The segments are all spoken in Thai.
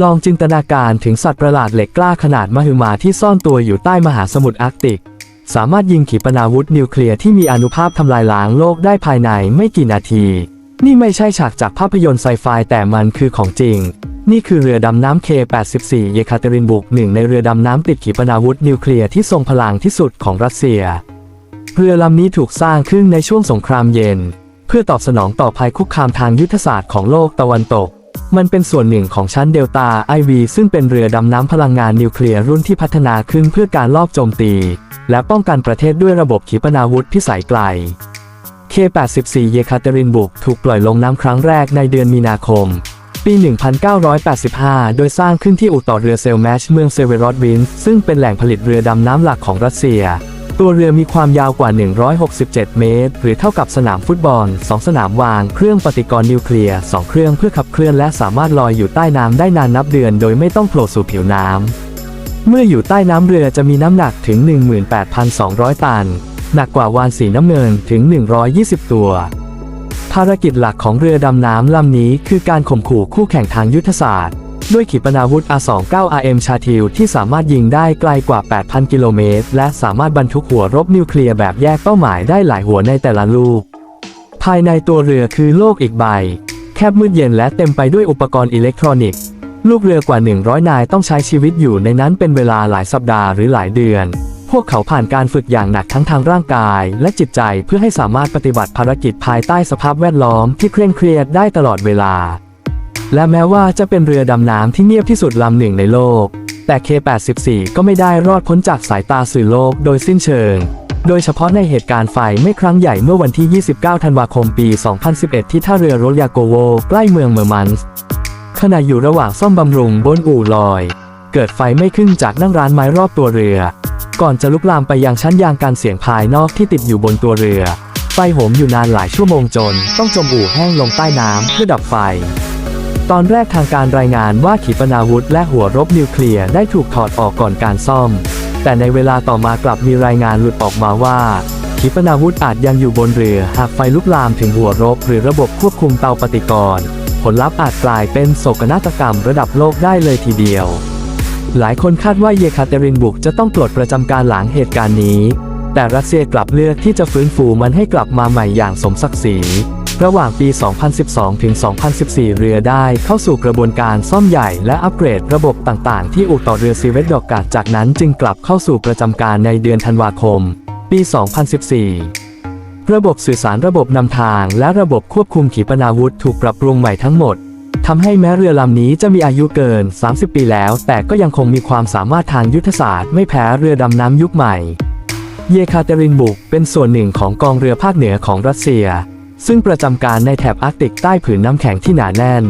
ลองจินตนาการถึงสัตว์ประหลาดเหล็กกล้าขนาดมหึมาที่ซ่อนตัวอยู่ใต้มหาสมุทรอาร์กติก สามารถยิงขีปนาวุธนิวเคลียร์ที่มีอนุภาพทำลายล้างโลกได้ภายในไม่กี่นาที นี่ไม่ใช่ฉากจากภาพยนตร์ไซไฟแต่มันคือของจริง นี่คือเรือดำน้ำ K-84 เยคาเตรินบุกหนึ่งในเรือดำน้ำติดขีปนาวุธนิวเคลียร์ที่ทรงพลังที่สุดของรัสเซีย เรือลำนี้ถูกสร้างขึ้นในช่วงสงครามเย็น เพื่อตอบสนองต่อภัยคุกคามทางยุทธศาสตร์ของโลกตะวันตก มันเป็นส่วนหนึ่งของชั้นเดลตาไอวีซึ่งเป็นเรือดำน้ำพลังงานนิวเคลียร์รุ่นที่พัฒนาขึ้นเพื่อการลอบโจมตี และป้องกันประเทศด้วยระบบขีปนาวุธพิสัยไกล K-84 เยคาเตรินบุกถูกปล่อยลงน้ำครั้งแรกในเดือนมีนาคม ปี 1985 โดยสร้างขึ้นที่อู่ต่อเรือเซลแมชเมืองเซเวรอดวินซึ่งเป็นแหล่งผลิตเรือดำน้ำหลักของรัสเซีย ตัวเรือมีความยาวกว่า 167 เมตร หรือเท่ากับสนามฟุตบอล 2 สนามวาง เครื่องปฏิกรณ์นิวเคลียร์ 2 เครื่องเพื่อขับเคลื่อนและสามารถลอยอยู่ใต้น้ำได้นานนับเดือนโดยไม่ต้องโผล่สู่ผิวน้ำ เมื่ออยู่ใต้น้ำเรือจะมีน้ำหนักถึง 18,200 ตัน หนักกว่าวานสีน้ำเงินถึง 120 ตัว ภารกิจหลักของเรือดำน้ำลำนี้คือการข่มขู่คู่แข่งทางยุทธศาสตร์ ด้วยขีปนาวุธ R29 RM ชาทิลที่สามารถยิงได้ไกลกว่า 8,000 กิโลเมตร และสามารถบรรทุกหัวรบนิวเคลียร์แบบแยกเป้าหมายได้หลายหัวในแต่ละลูก ภายในตัวเรือคือโลกอีกใบ แคบมืดเย็นและเต็มไปด้วยอุปกรณ์อิเล็กทรอนิกส์ ลูกเรือกว่า 100 นายต้องใช้ชีวิตอยู่ในนั้นเป็นเวลาหลายสัปดาห์หรือหลายเดือน พวกเขาผ่านการฝึกอย่างหนักทั้งทางร่างกายและจิตใจเพื่อให้สามารถปฏิบัติภารกิจภายใต้สภาพแวดล้อมที่เคร่งเครียดได้ตลอดเวลา และแม้ว่าจะเป็นเรือดำน้ำที่เงียบที่สุดลำหนึ่งในโลก แต่ K84 ก็ไม่ได้รอดพ้นจากสายตาสื่อโลกโดยสิ้นเชิง โดยเฉพาะในเหตุการณ์ไฟไม่ครั้งใหญ่เมื่อวันที่ 29 ธันวาคมปี 2011 ที่ท่าเรือโรยาโกโวใกล้เมืองเมอร์มันส์ขณะอยู่ระหว่างซ่อมบำรุงบนอู่ลอย เกิดไฟไม่ขึ้นจากนั่งร้านไม้รอบตัวเรือ ก่อนจะลุกลามไปยังชั้นยางการเสียงภายนอกที่ติดอยู่บนตัวเรือ ไฟโหมอยู่นานหลายชั่วโมงจน ต้องจมอู่แห้งลงใต้น้ำเพื่อดับไฟ ตอนแรกทางการรายงานว่าขีปนาวุธและหัวรบนิวเคลียร์ได้ถูกถอดออกก่อนการซ่อม แต่ในเวลาต่อมากลับมีรายงานหลุดออกมาว่า ขีปนาวุธอาจยังอยู่บนเรือหากไฟลุกลามถึงหัวรบ หรือระบบควบคุมเตาปฏิกรณ์ผลลัพธ์อาจกลายเป็นโศกนาฏกรรมระดับโลกได้เลยทีเดียว หลายคนคาดว่าเยคาเตรินบุกจะต้องปลดประจำการหลังเหตุการณ์นี้ แต่รัสเซียกลับเลือกที่จะฟื้นฟูมันให้กลับมาใหม่อย่างสมศักดิ์ศรี ระหว่างปี 2012 ถึง 2014 เรือได้เข้าสู่กระบวนการซ่อมใหญ่และอัปเกรดระบบต่างๆ ที่อู่ต่อเรือซีเวตดอกกาดจากนั้นจึงกลับเข้าสู่ประจำการในเดือนธันวาคม ปี 2014 ระบบสื่อสารระบบนำทางและระบบควบคุมขีปนาวุธถูกปรับปรุงใหม่ทั้งหมดทำให้แม้เรือลำนี้จะมีอายุเกิน 30 ปีแล้ว แต่ก็ยังคงมีความสามารถทางยุทธศาสตร์ไม่แพ้เรือดำน้ำยุคใหม่ เยคาเตรินบุกเป็นส่วนหนึ่งของกองเรือภาคเหนือของรัสเซีย ซึ่งประจำการในแถบอาร์กติกใต้ผืนน้ำแข็งที่หนาแน่น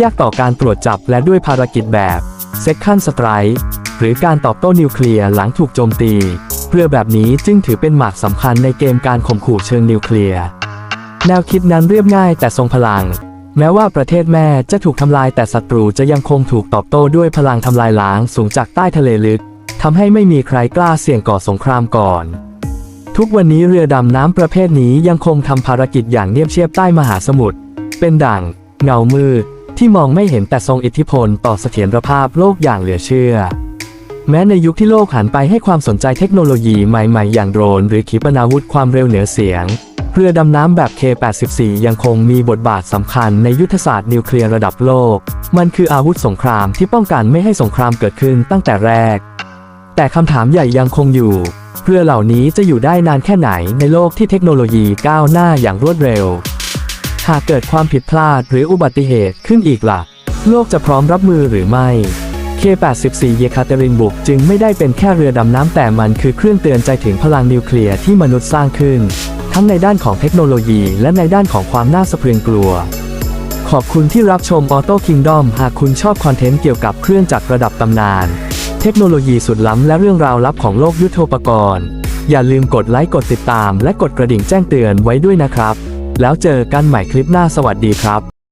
ยากต่อการตรวจจับและด้วยภารกิจแบบ Second Strike หรือการตอบโต้นิวเคลียร์หลังถูกโจมตีเรือแบบนี้จึงถือเป็นหมากสำคัญในเกมการข่มขู่เชิงนิวเคลียร์แนวคิดนั้นเรียบง่ายแต่ทรงพลัง แม้ว่าประเทศแม่จะถูกทำลายแต่ศัตรูจะยังคงถูกตอบโต้ด้วยพลังทำลายล้างสูงจากใต้ทะเลลึกทำให้ไม่มีใครกล้าเสี่ยงก่อสงครามก่อน ทุกวันนี้เรือดำน้ำประเภทนี้ยังคงทำภารกิจอย่างเนียบเชียบใต้มหาสมุทร เป็นด่าง เงามืดที่มองไม่เห็นแต่ทรงอิทธิพลต่อเสถียรภาพโลกอย่างเหลือเชื่อ แม้ในยุคที่โลกหันไปให้ความสนใจเทคโนโลยีใหม่ๆ อย่างโดรน หรือขีปนาวุธความเร็วเหนือเสียง เรือดำน้ำแบบ K84 ยังคงมีบทบาทสำคัญในยุทธศาสตร์นิวเคลียร์ระดับโลก มันคืออาวุธสงครามที่ป้องกันไม่ให้สงครามเกิดขึ้นตั้งแต่แรก แต่คำถามใหญ่ยังคงอยู่ เรือเหล่านี้จะอยู่ได้นานแค่ไหนในโลกที่เทคโนโลยีก้าวหน้าอย่างรวดเร็ว หากเกิดความผิดพลาดหรืออุบัติเหตุขึ้นอีกล่ะ โลกจะพร้อมรับมือหรือไม่ K84 เยคาเตรินบุกจึงไม่ได้เป็นแค่เรือดำน้ำแต่มันคือเครื่องเตือนใจถึงพลังนิวเคลียร์ที่มนุษย์สร้างขึ้น ทั้งในด้านของเทคโนโลยีและในด้านของความน่าสะพรึงกลัว ขอบคุณที่รับชม Auto Kingdom หากคุณชอบคอนเทนต์เกี่ยวกับเครื่องจักรระดับตำนาน เทคโนโลยีสุดล้ำและเรื่องราวลับของโลกยุทโธปกรณ์ อย่าลืมกดไลค์กดติดตาม และกดกระดิ่งแจ้งเตือนไว้ด้วยนะครับ แล้วเจอกันใหม่คลิปหน้าสวัสดีครับ